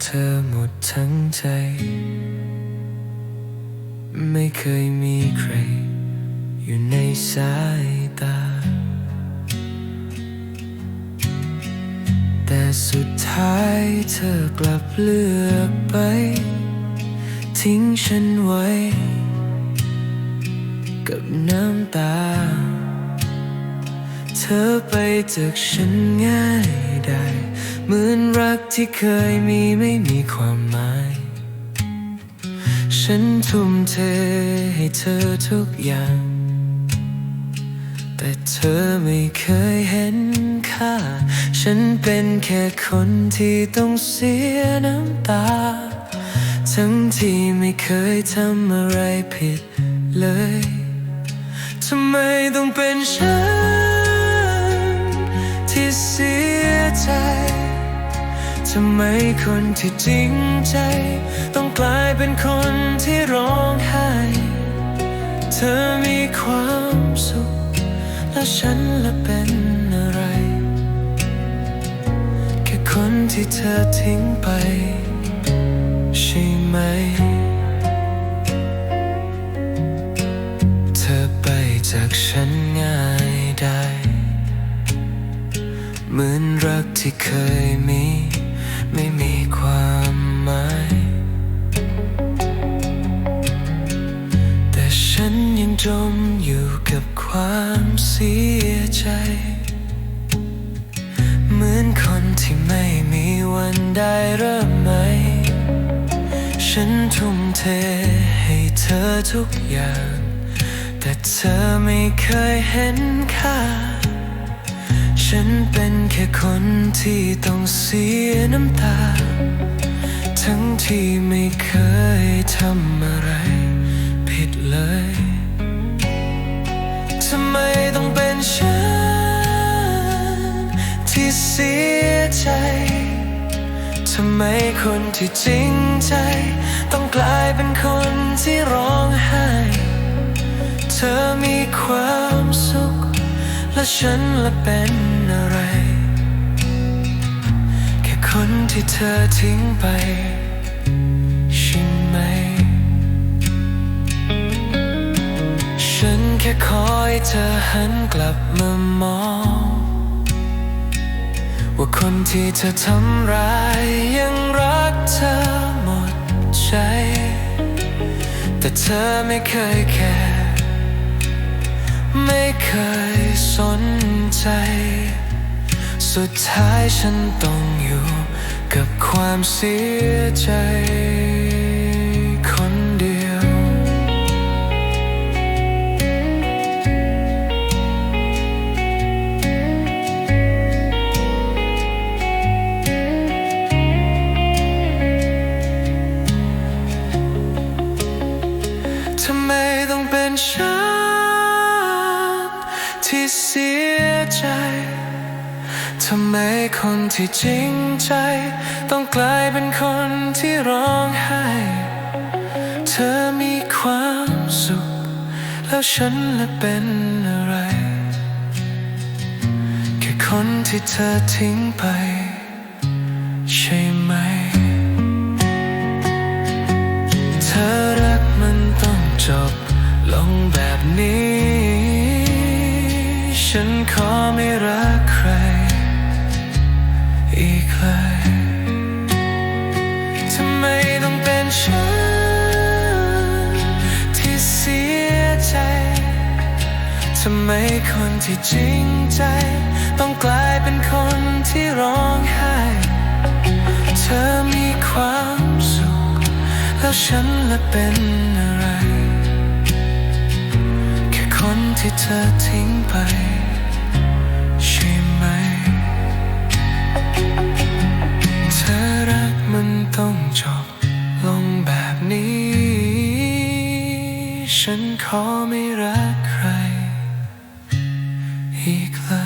เธอหมดทั้งใจ ไม่เคยมีใคร อยู่ในสายตา แต่สุดท้ายเธอกลับเลือกไป ทิ้งฉันไว้ กับน้ำตา เธอไปจากฉันง่าย ได้ เหมือนรักที่เคยมีไม่มีความหมาย ฉันทุ่มเทให้เธอทุกอย่าง แต่เธอไม่เคยเห็นค่า ฉันเป็นแค่คนที่ต้องเสียน้ำตา ทั้งที่ไม่เคยทำอะไรผิดเลย ทำไมต้องเป็นฉัน ใจทำไมคนที่จริงใจ ต้องกลายเป็นคนที่ร้องไห้ เธอมีความสุข แล้วฉันละเป็นอะไร แค่คนที่เธอทิ้งไป ใช่ไหม ใจ เหมือนคนที่ไม่มีวันได้เริ่มใหม่ฉันทุ่มเทให้เธอทุกอย่าง แต่เธอไม่เคยเห็นค่า ฉันเป็นแค่คนที่ต้องเสียน้ำตา ทั้งที่ไม่เคยทำอะไรผิดเลย ทำไมต้องเป็นฉัน มคนที่จริงใจ ต้องกลายเป็นคนที่ร้องไห้ เธอมีความสุข และฉันละเป็นอะไร แค่คนที่เธอทิ้งไปใช่ไหม ฉันแค่คอยเธอหันกลับมามองว่าคนที่เธอทำร้ายยัง เธอหมดใจ แต่เธอไม่เคยแคร์ไม่เคยสนใจ สุดท้ายฉันต้องอยู่กับความเสียใจ ทำไมต้องเป็นฉันที่เสียใจทำไมคนที่จริงใจ ต้องกลายเป็นคนที่ร้องไห้ เธอมีความสุข แล้วฉันละเป็นอะไร แค่คนที่เธอทิ้งไป ใช่ จบลงแบบนี้ ฉันขอไม่รักใคร อีกเลยทำไมต้องเป็นฉันที่เสียใจทำไมคนที่จริงใจ ต้องกลายเป็นคนที่ร้องไห้เธอมีความสุข แล้วฉันละเป็นอะไร ที่เธอทิ้งไปใช่ไหม เธอรักมันต้องจบลงแบบนี้ ฉันขอไม่รักใคร อีกเลย